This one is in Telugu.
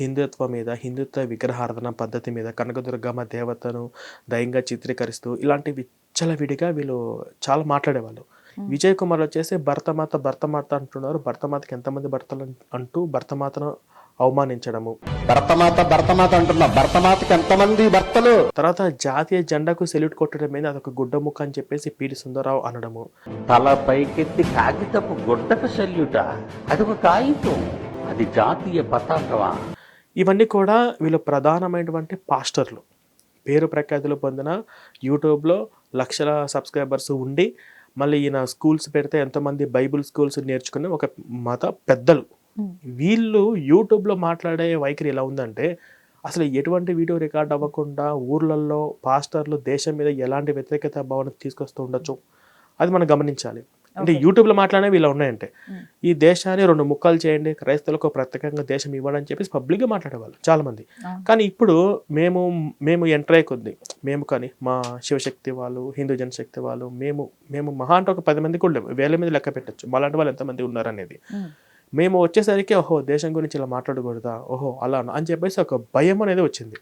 హిందుత్వం మీద హిందుత్వ విగ్రహారాధన పద్ధతి మీద కనకదుర్గమ్మ దేవతను దయంగా చిత్రీకరిస్తూ ఇలాంటి విచ్చలవిడిగా వీళ్ళు చాలా మాట్లాడేవాళ్ళు. విజయ్ కుమార్ వచ్చేసి భర్తమాత భర్తమాత అంటున్నారు. భర్తమాతకి ఎంతమంది భర్తలు అంటూ భర్తమాతను అవమానించడము. భర్తమాత భర్తమాత అంటున్నా. భర్తమాతకి ఎంతమంది భర్తలు? తర్వాత జాతీయ జెండాకు సెల్యూట్ కొట్టడం మీద అదొక గుడ్డ ముక్క అని చెప్పేసి పీడి సుందరరావు అనడము. తల పైకెత్తి కాగితపు గుడ్డకు సెల్యూట? అది ఒక కాగితం. అది జాతీయ పతాకమా? ఇవన్నీ కూడా వీళ్ళు ప్రధానమైనటువంటి పాస్టర్లు. పేరు ప్రఖ్యాతులు పొందిన యూట్యూబ్లో లక్షల సబ్స్క్రైబర్స్ ఉండి మళ్ళీ ఈయన స్కూల్స్ పెడితే ఎంతోమంది బైబిల్ స్కూల్స్ నేర్చుకుని ఒక మత పెద్దలు. వీళ్ళు యూట్యూబ్లో మాట్లాడే వైఖరి ఎలా ఉందంటే అసలు ఎటువంటి వీడియో రికార్డ్ అవ్వకుండా ఊర్లలో పాస్టర్లు దేశం మీద ఎలాంటి వ్యతిరేకత భావన తీసుకొస్తూ ఉండొచ్చు? అది మనం గమనించాలి. అంటే యూట్యూబ్లో మాట్లాడే వీళ్ళు ఉన్నాయంటే ఈ దేశాన్ని రెండు ముక్కలు చేయండి క్రైస్తవులకు ప్రత్యేకంగా దేశం ఇవ్వడం అని చెప్పేసి పబ్లిక్గా మాట్లాడేవాళ్ళు చాలా మంది కానీ ఇప్పుడు మేము మేము ఎంటర్ అయ్యే కొద్ది. మేము కానీ మా శివశక్తి వాళ్ళు హిందూ జనశక్తి వాళ్ళు మేము మేము మహా అంటే ఒక పది మంది కూడా. వేల మీద లెక్క పెట్టచ్చు. మాలాంటి వాళ్ళు ఎంతమంది ఉన్నారు అనేది మేము వచ్చేసరికి ఓహో దేశం గురించి ఇలా మాట్లాడకూడదా? ఓహో అలా అని చెప్పేసి ఒక భయం అనేది వచ్చింది.